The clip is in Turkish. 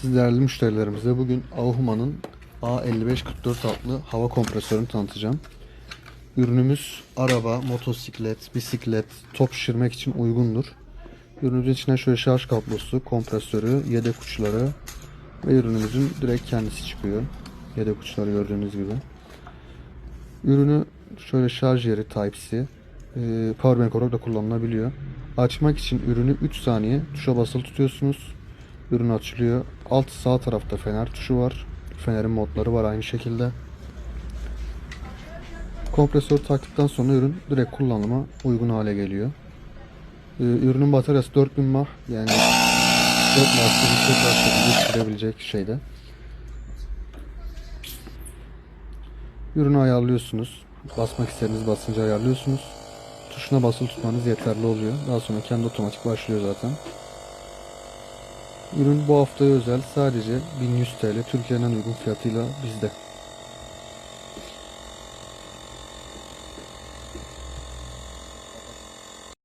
Siz değerli müşterilerimize bugün Auhuma'nın A5544 adlı hava kompresörünü tanıtacağım. Ürünümüz araba, motosiklet, bisiklet, top şişirmek için uygundur. Ürünümüzün içine şöyle şarj kablosu, kompresörü, yedek uçları ve ürünümüzün direkt kendisi çıkıyor. Yedek uçları gördüğünüz gibi. Ürünü şöyle şarj yeri Type-C, e, powerbank olarak da kullanılabiliyor. Açmak için ürünü 3 saniye tuşa basılı tutuyorsunuz. Ürün açılıyor. Alt sağ tarafta fener tuşu var. Fenerin modları var aynı şekilde. Kompresör taktıktan sonra ürün direkt kullanıma uygun hale geliyor. Ee, ürünün bataryası 4000 mAh yani 4 mAh'ı çok rahat şekilde sürebilecek şeyde. Ürünü ayarlıyorsunuz. Basmak istediğiniz basıncı ayarlıyorsunuz. Tuşuna basılı tutmanız yeterli oluyor. Daha sonra kendi otomatik başlıyor zaten. Ürün bu haftaya özel sadece 1100 TL Türkiye'nin en uygun fiyatıyla bizde.